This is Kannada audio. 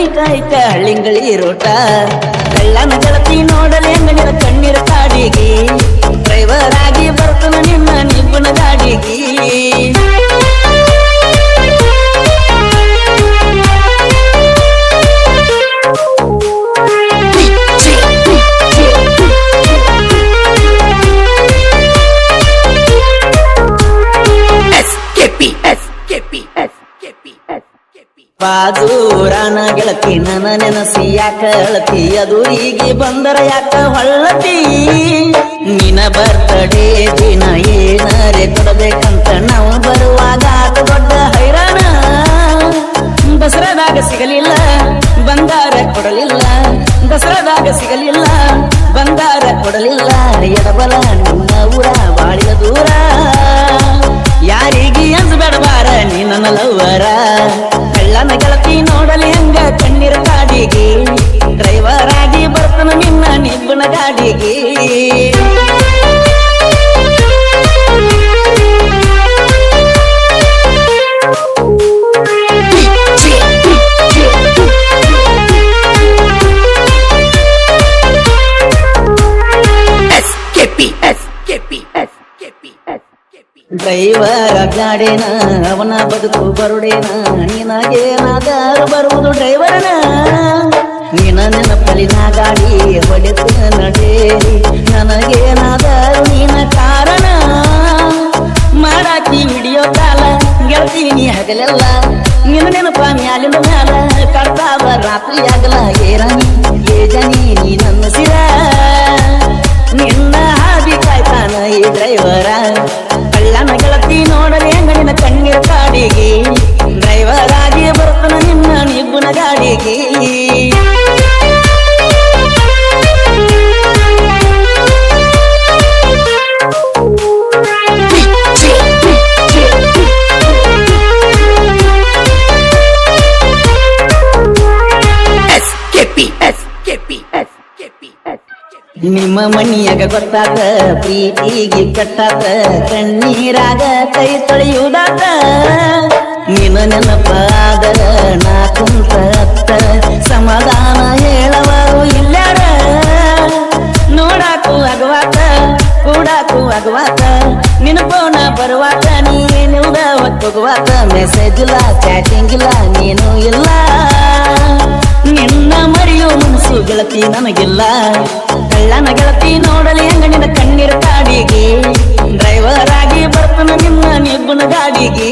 ಬದನಿಕಾಯ್ಕ ಹಳ್ಳಿಂಗಳಿ ರೋಟ. ಎಲ್ಲಾನು ಗೆಳತಿ ನೋಡಲೆ ಅಂಗಡಿಯ ಕಣ್ಣೀರ ಕಾಡಿಗೆ. ಡ್ರೈವರ್ ಆಗಿ ಬರ್ತನ ನಿನ್ನ ನಿಬ್ಬನ ಬಾದೂರಾನ ಗೆಳತಿ, ನನ್ನ ನೆನಸಿ ಯಾಕ ಅಳತಿ ಅದು ಈಗ ಬಂದರ ಯಾಕ ಹೊಳ್ಳತಿ? ನಿನ ಬರ್ತಡೇ ದಿನ ಏನಾರೆ ಕೊಡಬೇಕಂತ ನಾವು ಬರುವಾಗ ದೊಡ್ಡ ಹೈರಾಣ. ದಸರಾದಾಗ ಸಿಗಲಿಲ್ಲ, ಬಂಗಾರ ಕೊಡಲಿಲ್ಲ. ದಸರಾದಾಗ ಸಿಗಲಿಲ್ಲ, ಬಂಗಾರ ಕೊಡಲಿಲ್ಲ. ಎಡಬಲ ಕಳ್ಳನ ನೋಡಲಿ ಹಂಗ ಕಣ್ಣೀರ ಗಾಡಿಗೆ ಡ್ರೈವರ್ ಆಗಿ ಬರ್ತನ ನಿನ್ನ ನಿಬ್ಬನ ಗಾಡಿಗೆ. ಡ್ರೈವರ್ ಗಾಡೇನ, ಅವನ ಬದುಕು ಬರುಡೇನ ಬರುದು ಬರುವುದು ಡ್ರೈವರನ. ನಿನ ನೆನಪಲಿನ ಗಾಡಿ ಹೊಡೆತು ನಡೇರಿ ನನಗೇನಾದರೂ ನೀನ ಕಾರಣ. ಮಾಡಾಕಿ ವಿಡಿಯೋ ಕಾಲ ಗೆಲ್ತೀನಿ ಹಗಲೆಲ್ಲ. ನಿನ್ನ ನೆನಪ ಮ್ಯಾಲಿನ ಮ್ಯಾಲ ಕಡ್ತಾವ ರಾತ್ರಿ ಆಗಲ ಏರಾನಿ ಏಜನಿ ಜನಿ, ನೀ ನನ್ನ ಸಿರ ನಿಮ್ಮ ಮನಿಯಾಗ ಗೊತ್ತಾತ, ಪ್ರೀತಿಗೆ ಕಟ್ಟಾತ, ಕಣ್ಣೀರಾಗ ಕೈ ತೊಳೆಯುವುದಾತ. ನಿನ್ನ ನೆನಪಾದ ನಾ ಕುಂತ ಸಮಾಧಾನ ಹೇಳವರು ಇಲ್ಲಾರ ನೋಡಾಕು ಅಗವಾತ, ಕೂಡಾಕು ಅಗವಾತ, ನಿನ್ನ ಫೋನ ಬರುವಾತ ನೀನು ಹೋಗುವಾತ ಮೆಸೇಜ್ ಇಲ್ಲ ಚಾಟಿಂಗ್ ಇಲ್ಲ, ನೀನು ಇಲ್ಲ. ನಿನ್ನ ಮನಸ್ಸು ಗೆಳತಿ ನನಗಿಲ್ಲ. ಕಳ್ಳನ ಗೆಳತಿ ನೋಡಲಿ ಅಂಗಡಿನ ಕಣ್ಣೀರ ಕಾಡಿಗೆ. ಡ್ರೈವರ್ ಆಗಿ ಬರ್ತನ ನಿನ್ನ ನಿಬ್ಬನ ಗಾಡಿಗೆ